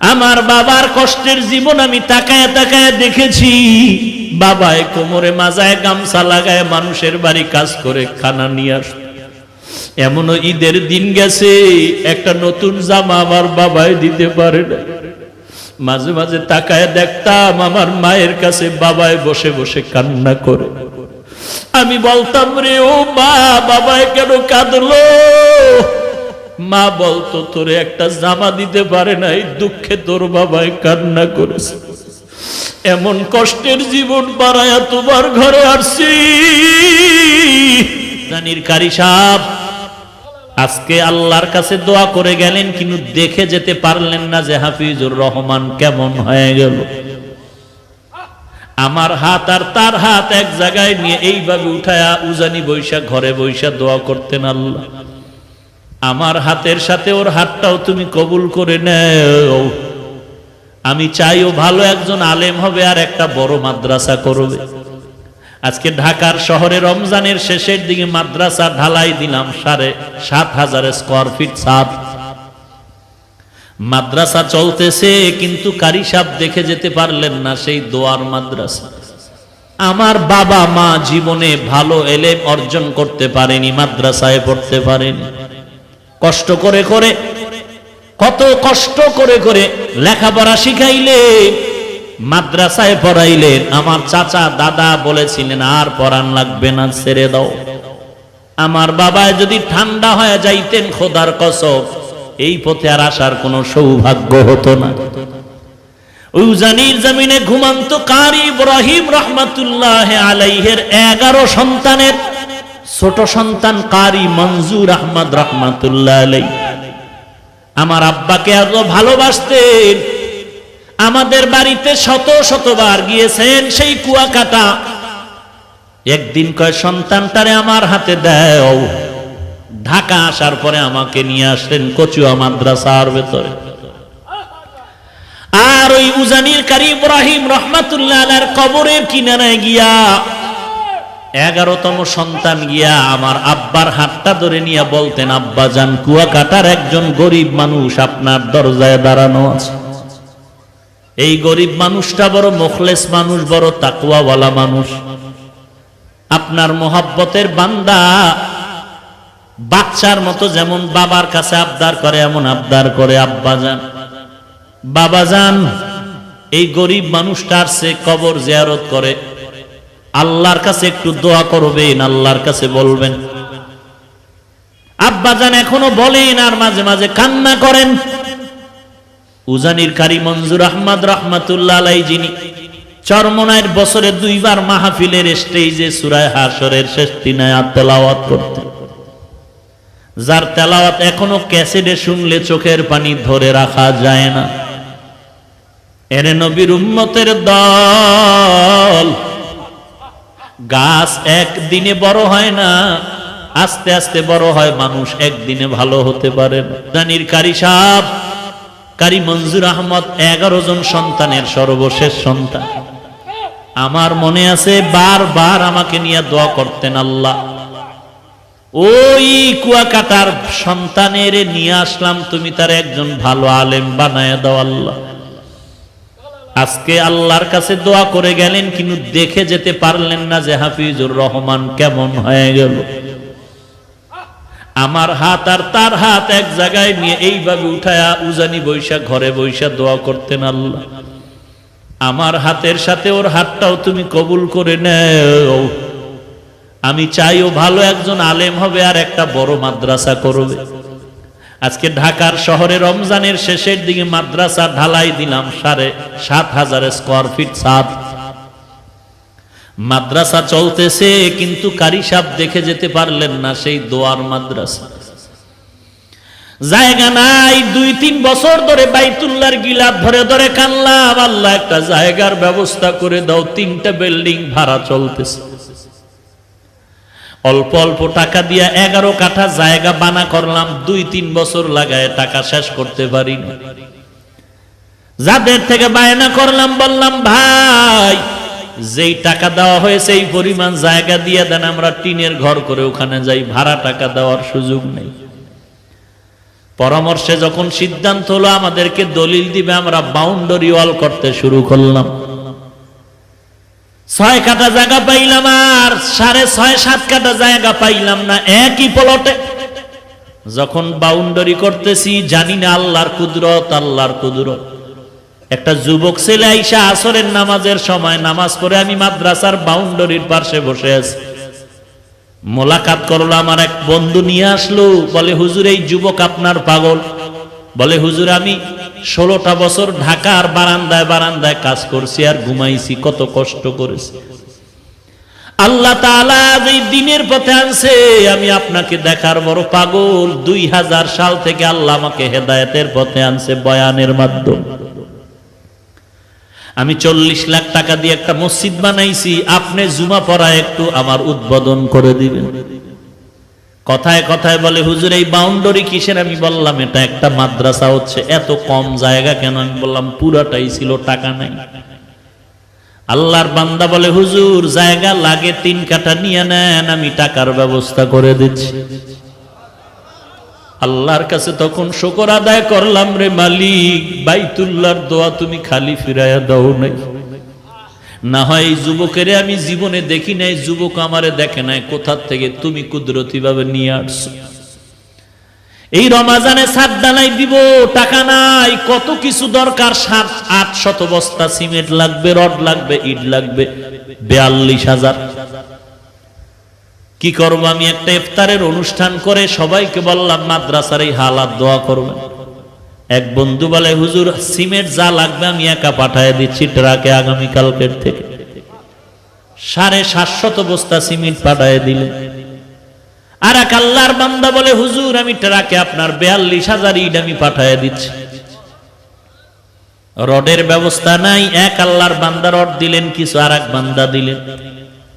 আমার বাবার কষ্টের জীবন আমি তাকায় তাকায় দেখেছি। বাবায় কোমরে মাজায় গামছা লাগায় মানুষের বাড়ি কাজ করে খানা নিয়ে আস। এমনও ঈদের দিন গেছে, একটা নতুন জামা আমার বাবায় দিতে পারে না। মাঝে মাঝে তাকায় দেখতাম আমার মায়ের কাছে বাবায় বসে বসে কান্না করে। আমি বলতাম, রে ও মা, বাবায় কেন কাঁদলো? মা বলতো, তোরে একটা জামা দিতে পারে নাই, দুঃখে তোর বাবায় কান্না করেছে। এমন কষ্টের জীবন বাড়ায়া তোমার ঘরে আসছি জানির কারি সাহ আজকে আল্লাহর কাছে দোয়া করে গেলেন, কিন্তু দেখে যেতে পারলেন না যে হাফিজুর রহমান কেমন হয়ে গেল। আমার হাত আর তার হাত এক জায়গায় নিয়ে এইভাবে উঠায়া উজানি বৈশা ঘরে বৈশা দোয়া করতেন আল্লাহ। আমার হাতের সাথে ওর হাতটাও তুমি কবুল করে নেও। আমি চাইও ভালো একজন আলেম হবে আর একটা বড় মাদ্রাসা করবে। আজকে ঢাকার শহরে রমজানের শেষের দিকে মাদ্রাসা ঢালাই দিলাম সাড়ে সাত হাজার স্কোয়ার ফিট সাত মাদ্রাসা চলতেছে, কিন্তু কারি সাপ দেখে যেতে পারলেন না সেই দোয়ার মাদ্রাসা। আমার বাবা মা জীবনে ভালো এলেম অর্জন করতে পারেনি, মাদ্রাসায় পড়তে পারেনি। কষ্ট করে করে, কত কষ্ট করে করে লেখাপড়া শিখাইলে, মাদ্রাসায় পড়াইলেন আমার চাচা, দাদা বলেছিলেন, আর পড়ান লাগবে না, ছেড়ে দাও। আমার বাবায় যদি ঠান্ডা হয়ে যাইতেন, খোদার কসব, এই পথে আর আসার কোনো সৌভাগ্য হতো না। জমিনে ঘুমান্ত কারি ইব্রাহিম রহমাতুল্লাহ আলাইহের এগারো সন্তানের ছোট সন্তান কারি মঞ্জুর আহমদ রহমাতুল্লাহ আলাই আমার আব্বাকে এত ভালোবাসতেন। আমাদের বাড়িতে শত শতবার গিয়েছেন সেই কুয়াকাটা। একদিন কয়, সন্তানটারে আমার হাতে দেও। ঢাকা আসার পরে আমাকে নিয়ে আসলেন কচুয়া মাদ্রাসার ভেতরে। আর ওই উজানির কারি ইব্রাহিম রহমাতুল্লাহ কবরের কিনারায় গিয়া এগারোতম সন্তান গিয়া আমার আব্বার হাতটা ধরে নিয়ে বলতেন, আব্বা যান, কুয়াকাটার একজন গরিব মানুষ আপনার দরজায় দাঁড়ানো আছে। এই গরিব মানুষটা বড় মুখলেস মানুষ, বড় তাকুয়াওয়ালা মানুষ। আপনার মোহাব্বতের বান্দা বাচ্চার মতো যেমন বাবার কাছে আবদার করে, এমন আবদার করে, আব্বা যান, বাবা যান, এই গরিব মানুষটার সে কবর জিয়ারত করে আল্লাহর কাছে একটু দোয়া করবেন, আল্লাহর কাছে বলবেন। আব্বা যান এখনও বলেন আর মাঝে মাঝে কান্না করেন। উজানির কারি মঞ্জুর আহমদ রহমাতুল্লাহ আলাই যিনি চরমনায়ের বছরে দুইবার মাহফিলের স্টেজে সুরায় হাসরের শেষ দিনায় তেলাওয়াত করতেন। যার তেলাওয়াত এখনও ক্যাসেটে শুনলে চোখের পানি ধরে রাখা যায় না। এরে নবীর উম্মতের দল গাছ একদিনে বড় হয় না, আস্তে আস্তে বড় হয়, মানুষ একদিনে ভালো হতে পারে জানির কারি সাহ কারি মঞ্জুর আহমদ এগারো জন সন্তানের সর্বশেষ সন্তান। আমার মনে আছে বারবার আমাকে নিয়ে দোয়া করতেন আল্লাহ। ওই কুয়াকাটার সন্তানের নিয়ে আসলাম, তুমি তার একজন ভালো আলেম বানায় দাও আল্লাহ। আজকে আল্লাহর কাছে দোয়া করে গেলেন, কিন্তু দেখে যেতে পারলেন না যে হাফিজুর রহমান কেমন হয়ে গেল। আমার হাত আর তার হাত এক জায়গায় নিয়ে এইভাবে উঠায়া উজানি বৈশা, ঘরে বৈশা দোয়া করতেন আল্লাহ। আমার হাতের সাথে ওর হাতটাও তুমি কবুল করে নেও। আমি চাইও ভালো একজন আলেম হবে আর একটা বড় মাদ্রাসা করবে। আজকে ঢাকার শহরে রমজানের শেষের দিকে মাদ্রাসা ঢালাই দিলাম সাড়ে সাত হাজার স্কোয়ার ফিট সাত মাদ্রাসা চলতেছে, কিন্তু কারি সাপ দেখে যেতে পারলেন না সেই দোয়ার মাদ্রাসা। জায়গা নাই, দুই তিন বছর ধরে বাইতুল্লার গিলাপ ধরে ধরে কানলাম, আল্লাহ একটা জায়গার ব্যবস্থা করে দাও, তিনটা বিল্ডিং ভাড়া চলতেছে। অল্প অল্প টাকা দিয়া এগারো কাঠা জায়গা বানা করলাম, দুই তিন বছর লাগায় টাকা শেষ করতে পারি না যাদের থেকে বায়না করলাম, বললাম, ভাই, যেই টাকা দেওয়া হয়েছে, এই পরিমাণ জায়গা দিয়ে দেন, আমরা টিনের ঘর করে ওখানে যাই, ভাড়া টাকা দেওয়ার সুযোগ নেই। পরামর্শে যখন সিদ্ধান্ত হলো, আমাদেরকে দলিল দিবে, আমরা বাউন্ডারি ওয়াল করতে শুরু করলাম। ছয় কাটা জায়গা পাইলাম আর সাড়ে ছয়, সাত কাটা জায়গা পাইলাম না, একই পলটে যখন বাউন্ডারি করতেছি, জানি না আল্লাহর কুদরত আল্লাহর কুদরত। একটা যুবক ছেলে আইসা আসরের নামাজের সময় নামাজ পড়ে আমি মাদ্রাসার বাউন্ডারির পাশে বসে আছি। মোলাকাত করল, আমার এক বন্ধু নিয়ে আসলো, বলে, হুজুর, এই যুবক আপনার পাগল। বলে, হুজুর, আমি ষোলোটা বছর ঢাকার বারান্দায় বারান্দায় কাজ করছি আর ঘুমাইছি, কত কষ্ট করেছি। আল্লাহ এই দিনের পথে আনছে, আমি আপনাকে দেখার বড় পাগল। দুই হাজার সাল থেকে আল্লাহ আমাকে হেদায়েতের পথে আনছে বয়ানের মাধ্যমে। আমি চল্লিশ লাখ টাকা দিয়ে একটা মসজিদ বানাইছি, আপনি জুমা পড়া একটু আমার উদ্বোধন করে দিবেন। কথায় কথায় বলে, হুজুর, এই বাউন্ডারি কিসের? আমি বললাম, এটা একটা মাদ্রাসা হচ্ছে। এত কম জায়গা কেন? আমি বললাম, পুরাটাই ছিল, টাকা নাই। আল্লাহর বান্দা বলে, হুজুর, জায়গা লাগে, তিন কাটা নিয়ে নেন, আমি টাকার ব্যবস্থা করে দিচ্ছি। আল্লাহর কাছে তখন শকর আদায় করলাম, রে মালিক, বাইতুল্লাহর দোয়া তুমি খালি ফিরাইয়া দাও নাই। না হয় এই যুবকেরে আমি জীবনে দেখি নাই, যুবক আমারে দেখে নাই, কোথার থেকে তুমি কুদরতি ভাবে নিয়ে আসছো? এই রমাজানে সাত ডালাই দিব, টাকা নাই, কত কিছু দরকার, সাত, আট শত বস্তা সিমেন্ট লাগবে, রড লাগবে, ইট লাগবে, বেয়াল্লিশ হাজার। কি করব আমি? একটা ইফতারের অনুষ্ঠান করে সবাইকে বললাম, মাদ্রাসার এই হালাত দোয়া করবেন। এক বন্ধু বলে, হুজুর সিমেন্ট যা লাগবে আমি একা পাঠায় দিচ্ছি ট্রাকে আগামীকালকের থেকে। সাড়ে সাতশত বস্তা সিমেন্ট পাঠায় দিলে। আর এক আল্লাহর বান্দা বলে, হুজুর, আমি ট্রাকে আপনার বেয়াল্লিশ হাজার ইট আমি পাঠায় দিচ্ছি। রডের ব্যবস্থা নাই, এক আল্লাহর বান্দা রড দিলেন, কিছু আর এক বান্দা দিলেন।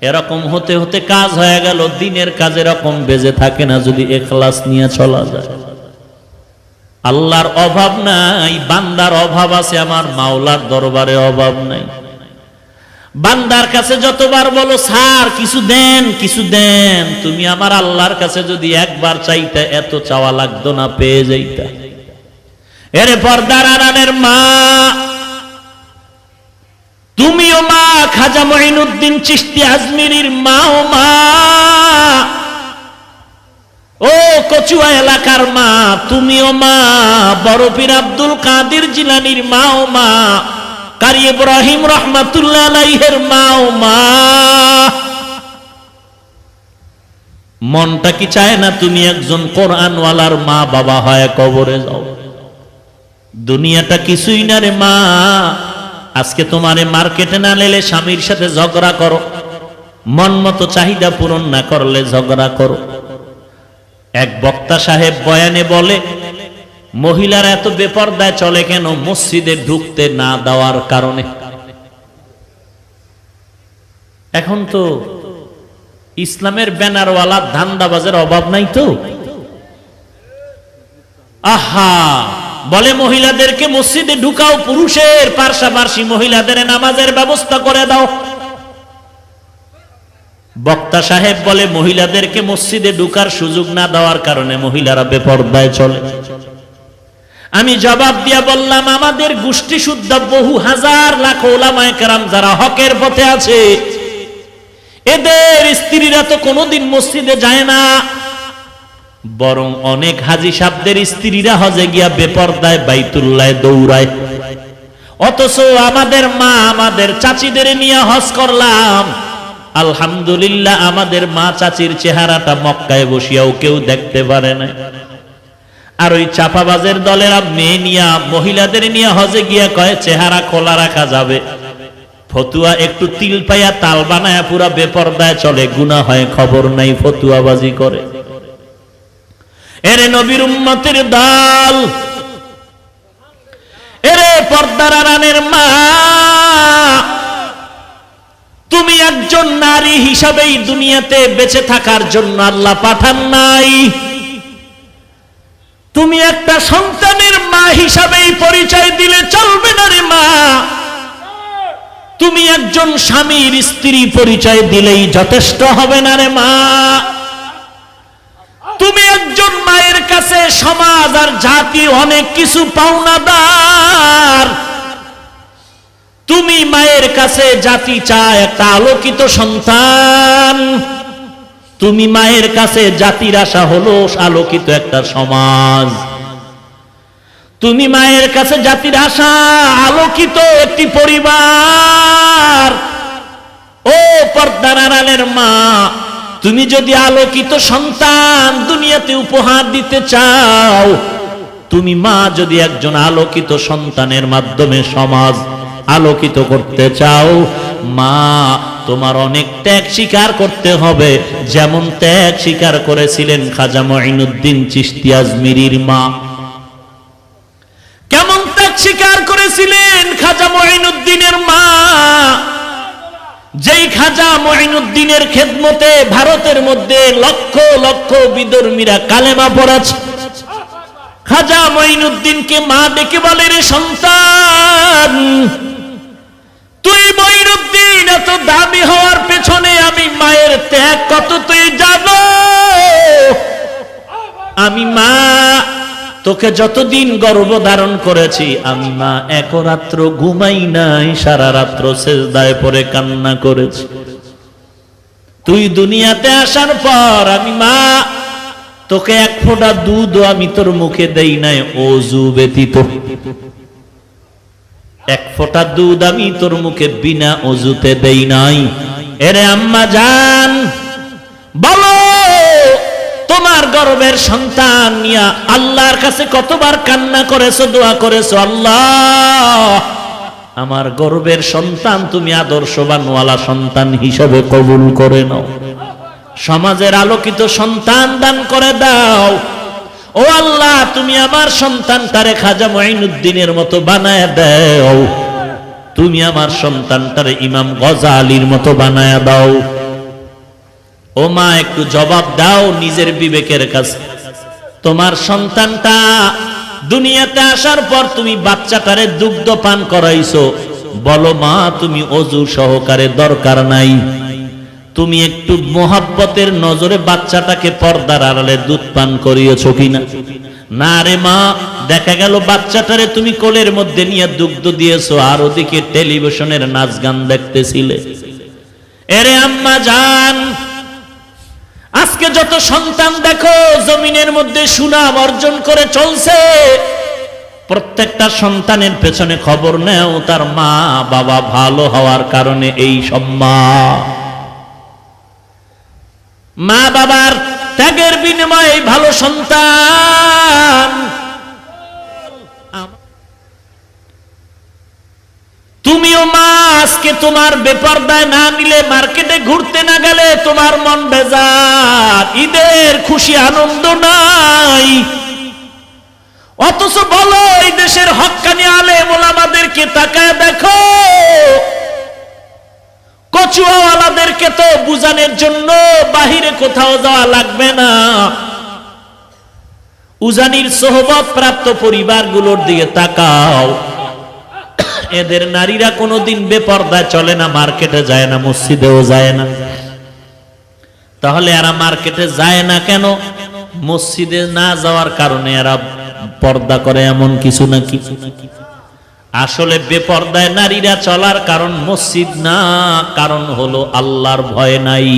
এরকম হতে হতে কাজ হয়ে গেল, দিনের কাজ এরকম বেজে থাকে না, যদি এখলাস নিয়ে চলা যায়। আল্লাহর অভাব নাই, বান্দার অভাব আছে, আমার মাওলার দরবারে অভাব নাই। বান্দার কাছে যতবার বলো, স্যার, কিছু দেন কিছু দেন। তুমি আমার আল্লাহর কাছে যদি একবার চাইতে, এত চাওয়া লাগতো না, পেয়ে যাইতা। এরে পর্দার আনানের মা, তুমিও মা, খাজা মহিনুদ্দিন চিস্তি আজমিরির মাও মা। ও কচুয়া এলাকার মা, তুমিও মা, বড় পীর আব্দুল কাদের জিলানির মাও মা, কারি ইব্রাহিম রহমাতুল্লাহ আলাইহের মাও মা। মনটা কি চায় না তুমি একজন কোরআনওয়ালার মা বাবা হয় কবরে যাও? দুনিয়াটা কিছুই না রে মা। আজকে তোমারে মার্কেটে না লেলে স্বামীর সাথে ঝগড়া করো। মন মতো চাহিদা পূরণ না করলে ঝগড়া করো। এক বক্তা সাহেব বয়ানে বলে, মহিলারা এত বেপর্দায় চলে কেন? মসজিদে ঢুকতে না দেওয়ার কারণে। এখন তো ইসলামের ব্যানারওয়ালা ধান্দাবাজের অভাব নাই তো? আহা! বলে, মহিলাদেরকে মসজিদে ঢুকাও, পুরুষের পার্শ্বাপার্শ্বী মহিলাদের নামাজের ব্যবস্থা করে দাও। বক্তা সাহেব বলে, মহিলাদেরকে মসজিদে ঢুকার সুযোগ না দেওয়ার কারণে মহিলারা বেপর্দায় চলে। আমি জবাব দিয়া বললাম, আমাদের গোষ্ঠী শুদ্ধ বহু হাজার লাখ ওলামায় কেরাম যারা হকের পথে আছে, এদের স্ত্রীরা তো কোনোদিন মসজিদে যায় না। বরং অনেক হাজি সাবদের স্ত্রীরা হজে গিয়া বেপর্দায় বাইতুল্লায় দৌড়ায়। অথচ আমাদের মা, আমাদের চাচিদের নিয়ে হজ করলাম। আলহামদুলিল্লাহ, আমাদের মা চাচির চেহারাটা মক্কায় বসিয়াও কেউ দেখতে পারে না। আর ওই চাপাবাজের দলেরা মেয়ে নিয়া, মহিলাদের নিয়ে হজে গিয়া কয়, চেহারা খোলা রাখা যাবে। ফতুয়া একটু তিল পাইয়া তাল বানায় পুরা বেপর্দায় চলে গুণা হয়, খবর নাই, ফতুয়াবাজি করে। এরে নবীর উম্মতের দল, এরে পর্দার আরানের মা তুমি নারী হিসাবেই দুনিয়াতে বেঁচে থাকার জন্য আল্লাহ পাঠান নাই। তুমি একটা সন্তানের মা হিসাবেই পরিচয় দিলে চলবে না রে মা। তুমি একজন স্বামীর স্ত্রী পরিচয় দিলেই যথেষ্ট হবে না রে মা। তুমি একজন মায়ের কাছে সমাজ সমাজ আর জাতি অনেক কিছু পাওনাদার। তুমি মায়ের কাছে জাতি চায় একটা আলোকিত সন্তান। তুমি মায়ের কাছে জাতির আশা হলো আলোকিত একটা সমাজ। তুমি মায়ের কাছে জাতির আশা আলোকিত একটি পরিবার। ও পর্দার আড়ালের মা, তুমি যদি আলোকিত সন্তান দুনিয়াতে উপহার দিতে চাও, তুমি মা যদি একজন আলোকিত সন্তানের মাধ্যমে সমাজ আলোকিত করতে চাও, মা, তোমার অনেক ত্যাগ স্বীকার করতে হবে। যেমন ত্যাগ স্বীকার করেছিলেন খাজা মঈনুদ্দিন চিশতি আজমিরির মা। কেমন ত্যাগ স্বীকার করেছিলেন খাজা মঈনুদ্দিনের মা? যেই খাজা মঈনুদ্দিনের খেদমতে ভারতের মধ্যে লক্ষ লক্ষ বিদর্মীরা কালেমা পড়াছে। খাজা মঈনুদ্দিনকে মা ডেকে বলে, রে সন্তান তুই মঈনুদ্দিন, এত দামি হওয়ার পেছনে আমি মায়ের ত্যাগ কত তুই জানো? আমি মা, তোকে যতদিন গর্ভ ধারণ করেছি, আমি মা, এক রাত্র ঘুমাই নাই, সারা রাত্র সেজদায় পরে কান্না করেছি। তুই দুনিয়াতে আসার পর আমি মা, তোকে এক ফোঁটা দুধ আমি তোর মুখে দেই নাই, অজু ব্যতীত। এক ফোঁটা দুধ আমি তোর মুখে বিনা অজুতে দেই নাই। এরে আম্মা জান, বলো, তোমার গর্বের সন্তান নিয়া আল্লাহর কাছে কতবার কান্না করেছ, দোয়া করেছ? আল্লাহ, আমার গর্বের সন্তান তুমি আদর্শবানওয়ালা সন্তান হিসাবে কবুল করে নাও। সমাজের আলোকিত সন্তান দান করে দাও। ও আল্লাহ, তুমি আমার সন্তান তারে খাজা মঈনুদ্দিনের মতো বানায় দাও। তুমি আমার সন্তানটারে ইমাম গজালির মতো বানায় দাও। ও মা, একটু জবাব দাও নিজের বিবেকের কাছে। তোমার সন্তানটা দুনিয়াতে আসার পর তুমি বাচ্চাটারে দুগ্ধ পান করাইছো। বলো মা, তুমি অজু সহকারে দরকার নাই। তুমি একটু মোহাব্বতের নজরে বাচ্চাটাকে পর্দার আড়ালে দুধ পান করিয়েছ কিনা? না রে মা, দেখা গেল বাচ্চাটারে তুমি কোলের মধ্যে নিয়ে দুগ্ধ দিয়েছ, আর ওদিকে টেলিভিশনের নাচ গান দেখতেছিলে। এরে আম্মা জান, আজকে যত সন্তান দেখো, জমিনের মধ্যে সুনাম অর্জন করে চলছে। প্রত্যেকটা সন্তানের পেছনে খবর নেও, তার মা বাবা ভালো হওয়ার কারণে এই সম্মান। মা বাবার ত্যাগের বিনিময়ে ভালো সন্তান। তুমিও মা, আজকে তোমার বেপরদায় না নিলে মার্কেটে ঘুরতে না গেলে তোমার মন বেজার। ঈদের খুশি আনন্দ নাই। অথচ বলো, এই দেশের হকানি আলে মোলামাদেরকে তাকায় দেখো। কচুয়াওয়ালাদেরকে তো বুঝানোর জন্য বাহিরে কোথাও যাওয়া লাগবে না। উজানির সোহবত প্রাপ্ত পরিবারগুলোর দিকে তাকাও। এদের নারীরা কোনোদিন বেপর্দায় চলে না, মার্কেটে যায় না, মসজিদেও যায় না। তাহলে এরা মার্কেটে যায় না কেন? মসজিদে না যাওয়ার কারণে এরা পর্দা করে এমন কিছু নাকি? আসলে বেপর্দায় নারীরা চলার কারণ মসজিদ না কারণ হলো আল্লাহর ভয় নাই।